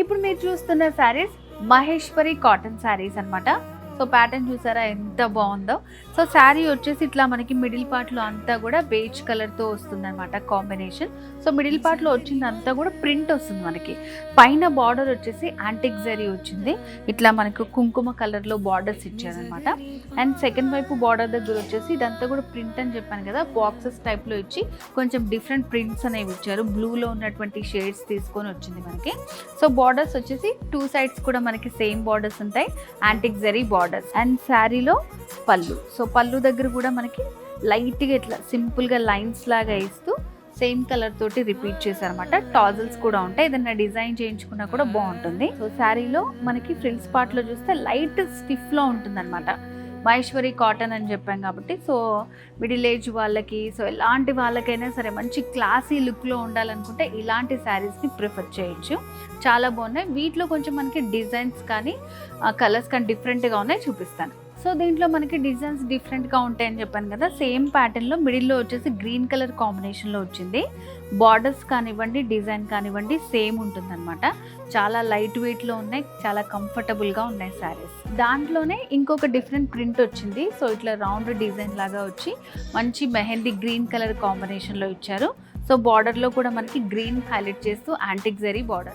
ఇప్పుడు మీరు చూస్తున్న శారీస్ మహేశ్వరి కాటన్ శారీస్ అన్నమాట. సో ప్యాటర్న్ చూసారా ఎంత బాగుందో? సో శారీ వచ్చేసి ఇట్లా మనకి మిడిల్ పార్ట్లో అంతా కూడా బేజ్ కలర్తో వస్తుంది అనమాట కాంబినేషన్ సో మిడిల్ పార్ట్లో వచ్చిందంతా కూడా ప్రింట్ వస్తుంది మనకి. పైన బార్డర్ వచ్చేసి యాంటిక్ జరీ వచ్చింది. ఇట్లా మనకు కుంకుమ కలర్లో బార్డర్స్ ఇచ్చారనమాట అండ్ సెకండ్ వైపు బార్డర్ దగ్గర వచ్చేసి ఇదంతా కూడా ప్రింట్ అని చెప్పాను కదా బాక్సెస్ టైప్లో ఇచ్చి కొంచెం డిఫరెంట్ ప్రింట్స్ అనేవి ఇచ్చారు. బ్లూలో ఉన్నటువంటి షేడ్స్ తీసుకొని వచ్చింది మనకి. సో బార్డర్స్ వచ్చేసి టూ సైడ్స్ కూడా మనకి సేమ్ బార్డర్స్ ఉంటాయి. యాంటిక్ జరీ బార్డర్ అండ్ శారీలో పళ్ళు. సో పళ్ళు దగ్గర కూడా మనకి లైట్గా ఇట్లా సింపుల్గా లైన్స్ లాగా ఇస్తూ సేమ్ కలర్ తోటి రిపీట్ చేశారనమాట టాజల్స్ కూడా ఉంటాయి. ఏదైనా డిజైన్ చేయించుకున్నా కూడా బాగుంటుంది. సో శారీలో మనకి ఫ్రిల్స్ పార్ట్లో చూస్తే లైట్ స్టిఫ్లో ఉంటుంది అనమాట మహేశ్వరి కాటన్ అని చెప్పాం కాబట్టి సో మిడిల్ ఏజ్ వాళ్ళకి సో ఎలాంటి వాళ్ళకైనా సరే మంచి క్లాసీ లుక్లో ఉండాలనుకుంటే ఇలాంటి శారీస్ని ప్రిఫర్ చేయొచ్చు. చాలా బాగున్నాయి. వీటిలో కొంచెం మనకి డిజైన్స్ కానీ కలర్స్ కానీ డిఫరెంట్గా ఉన్నాయి చూపిస్తాను. సో దీంట్లో మనకి డిజైన్స్ డిఫరెంట్గా ఉంటాయని చెప్పాను కదా సేమ్ ప్యాటర్న్లో మిడిల్లో వచ్చేసి గ్రీన్ కలర్ కాంబినేషన్లో వచ్చింది. బార్డర్స్ కానివ్వండి డిజైన్ కానివ్వండి సేమ్ ఉంటుందన్నమాట. చాలా లైట్ వెయిట్లో ఉన్నాయి చాలా కంఫర్టబుల్గా ఉన్నాయి శారీస్. దాంట్లోనే ఇంకొక డిఫరెంట్ ప్రింట్ వచ్చింది. సో ఇట్లా రౌండ్ డిజైన్ లాగా వచ్చి మంచి మెహందీ గ్రీన్ కలర్ కాంబినేషన్లో ఇచ్చారు. సో బార్డర్లో కూడా మనకి గ్రీన్ హైలైట్ చేస్తూ యాంటిక్ జరీ బార్డర్.